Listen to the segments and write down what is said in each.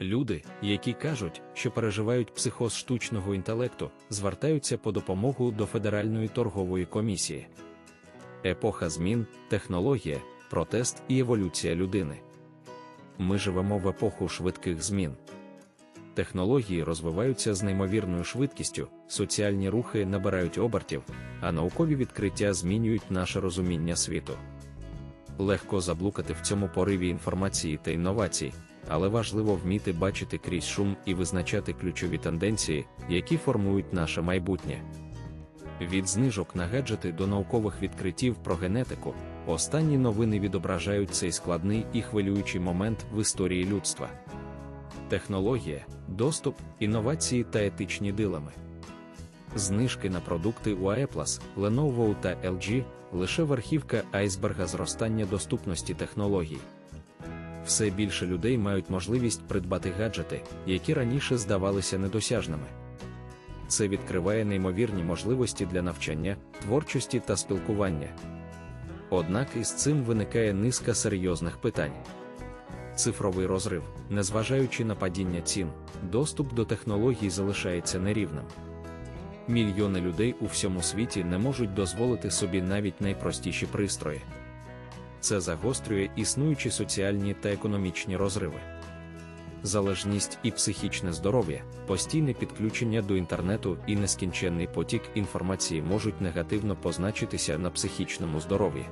Люди, які кажуть, що переживають психоз штучного інтелекту, звертаються по допомогу до Федеральної торгової комісії. Епоха змін, технологія, протест і еволюція людини. Ми живемо в епоху швидких змін. Технології розвиваються з неймовірною швидкістю, соціальні рухи набирають обертів, а наукові відкриття змінюють наше розуміння світу. Легко заблукати в цьому пориві інформації та інновацій, але важливо вміти бачити крізь шум і визначати ключові тенденції, які формують наше майбутнє. Від знижок на гаджети до наукових відкриттів про генетику, останні новини відображають цей складний і хвилюючий момент в історії людства. Технологія, доступ, інновації та етичні дилеми. Знижки на продукти у Aeplus, Lenovo та LG лише верхівка айсберга зростання доступності технологій. Все більше людей мають можливість придбати гаджети, які раніше здавалися недосяжними. Це відкриває неймовірні можливості для навчання, творчості та спілкування. Однак із цим виникає низка серйозних питань. Цифровий розрив, незважаючи на падіння цін, доступ до технологій залишається нерівним. Мільйони людей у всьому світі не можуть дозволити собі навіть найпростіші пристрої. Це загострює існуючі соціальні та економічні розриви. Залежність і психічне здоров'я, постійне підключення до інтернету і нескінченний потік інформації можуть негативно позначитися на психічному здоров'ї.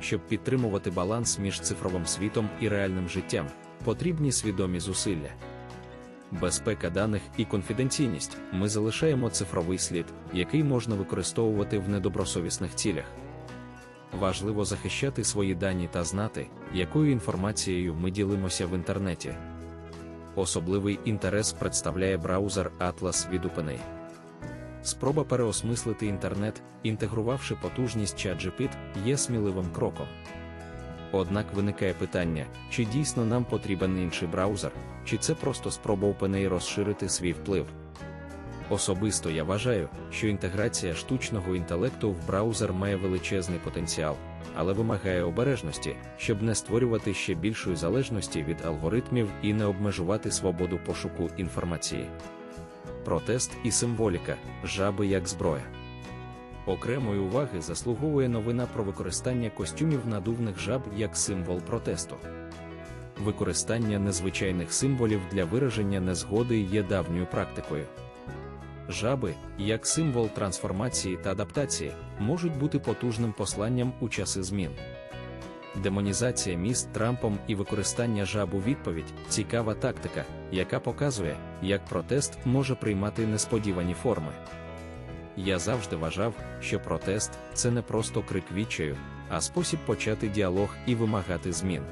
Щоб підтримувати баланс між цифровим світом і реальним життям, потрібні свідомі зусилля. Безпека даних і конфіденційність ми залишаємо цифровий слід, який можна використовувати в недобросовісних цілях. Важливо захищати свої дані та знати, якою інформацією ми ділимося в інтернеті. Особливий інтерес представляє браузер Atlas від OpenAI. Спроба переосмислити інтернет, інтегрувавши потужність ChatGPT, є сміливим кроком. Однак виникає питання, чи дійсно нам потрібен інший браузер, чи це просто спроба OpenAI розширити свій вплив. Особисто я вважаю, що інтеграція штучного інтелекту в браузер має величезний потенціал, але вимагає обережності, щоб не створювати ще більшої залежності від алгоритмів і не обмежувати свободу пошуку інформації. Протест і символіка жаби як зброя. Окремої уваги заслуговує новина про використання костюмів надувних жаб як символ протесту. Використання незвичайних символів для вираження незгоди є давньою практикою. Жаби, як символ трансформації та адаптації, можуть бути потужним посланням у часи змін. Демонізація міст Трампом і використання жаб у відповідь цікава тактика, яка показує, як протест може приймати несподівані форми. Я завжди вважав, що протест це не просто крик відчаю, а спосіб почати діалог і вимагати змін.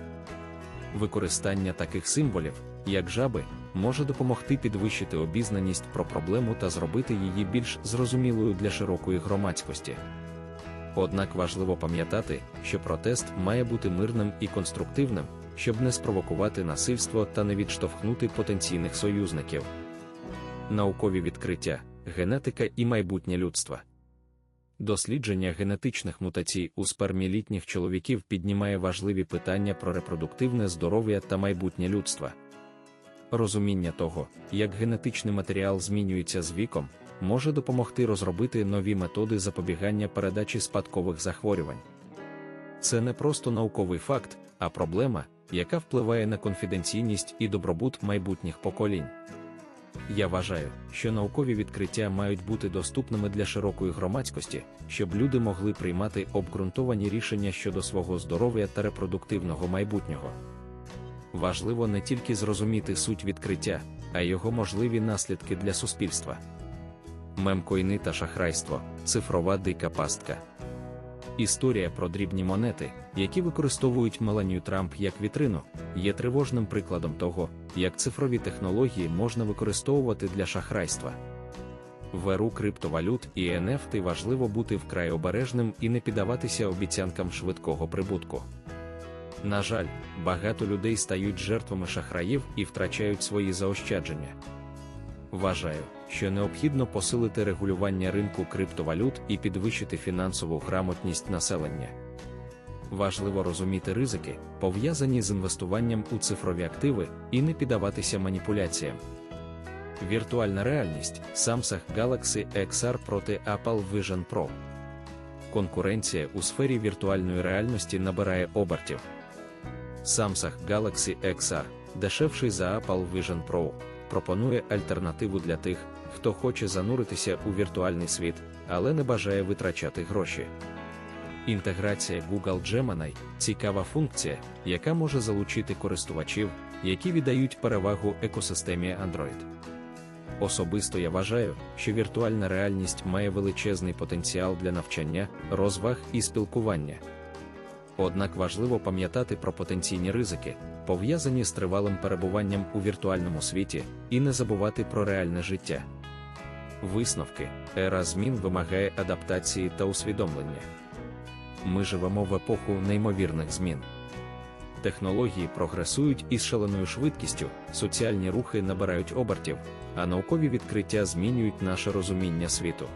Використання таких символів, як жаби, може допомогти підвищити обізнаність про проблему та зробити її більш зрозумілою для широкої громадськості. Однак важливо пам'ятати, що протест має бути мирним і конструктивним, щоб не спровокувати насильство та не відштовхнути потенційних союзників. Наукові відкриття, генетика і майбутнє людства. Дослідження генетичних мутацій у спермі літніх чоловіків піднімає важливі питання про репродуктивне здоров'я та майбутнє людства. Розуміння того, як генетичний матеріал змінюється з віком, може допомогти розробити нові методи запобігання передачі спадкових захворювань. Це не просто науковий факт, а проблема, яка впливає на конфіденційність і добробут майбутніх поколінь. Я вважаю, що наукові відкриття мають бути доступними для широкої громадськості, щоб люди могли приймати обґрунтовані рішення щодо свого здоров'я та репродуктивного майбутнього. Важливо не тільки зрозуміти суть відкриття, а й його можливі наслідки для суспільства. Мемкоїни та шахрайство цифрова дика пастка. Історія про дрібні монети, які використовують Меланію Трамп як вітрину, є тривожним прикладом того, як цифрові технології можна використовувати для шахрайства. В еру криптовалют і NFT важливо бути вкрай обережним і не піддаватися обіцянкам швидкого прибутку. На жаль, багато людей стають жертвами шахраїв і втрачають свої заощадження. Вважаю, що необхідно посилити регулювання ринку криптовалют і підвищити фінансову грамотність населення. Важливо розуміти ризики, пов'язані з інвестуванням у цифрові активи, і не піддаватися маніпуляціям. Віртуальна реальність Samsung Galaxy XR проти Apple Vision Pro. Конкуренція у сфері віртуальної реальності набирає обертів. Samsung Galaxy XR, дешевший за Apple Vision Pro, пропонує альтернативу для тих, хто хоче зануритися у віртуальний світ, але не бажає витрачати гроші. Інтеграція Google Gemini цікава функція, яка може залучити користувачів, які віддають перевагу екосистемі Android. Особисто я вважаю, що віртуальна реальність має величезний потенціал для навчання, розваг і спілкування. Однак важливо пам'ятати про потенційні ризики, пов'язані з тривалим перебуванням у віртуальному світі, і не забувати про реальне життя. Висновки ера змін вимагає адаптації та усвідомлення. Ми живемо в епоху неймовірних змін. Технології прогресують із шаленою швидкістю, соціальні рухи набирають обертів, а наукові відкриття змінюють наше розуміння світу.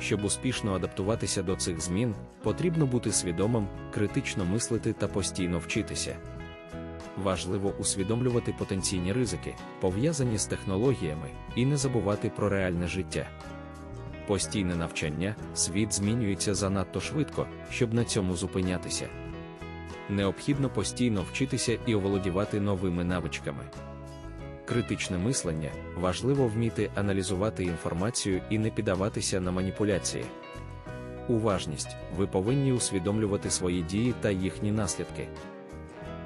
Щоб успішно адаптуватися до цих змін, потрібно бути свідомим, критично мислити та постійно вчитися. Важливо усвідомлювати потенційні ризики, пов'язані з технологіями, і не забувати про реальне життя. Постійне навчання, світ змінюється занадто швидко, щоб на цьому зупинятися. Необхідно постійно вчитися і оволодівати новими навичками. Критичне мислення важливо вміти аналізувати інформацію і не піддаватися на маніпуляції. Уважність ви повинні усвідомлювати свої дії та їхні наслідки.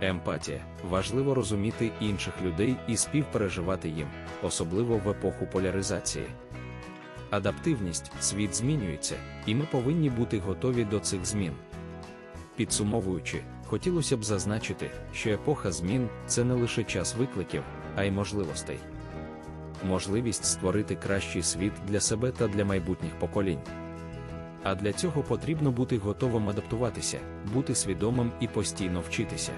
Емпатія важливо розуміти інших людей і співпереживати їм, особливо в епоху поляризації. Адаптивність світ змінюється, і ми повинні бути готові до цих змін. Підсумовуючи, хотілося б зазначити, що епоха змін це не лише час викликів, а й можливостей. Можливість створити кращий світ для себе та для майбутніх поколінь. А для цього потрібно бути готовим адаптуватися, бути свідомим і постійно вчитися.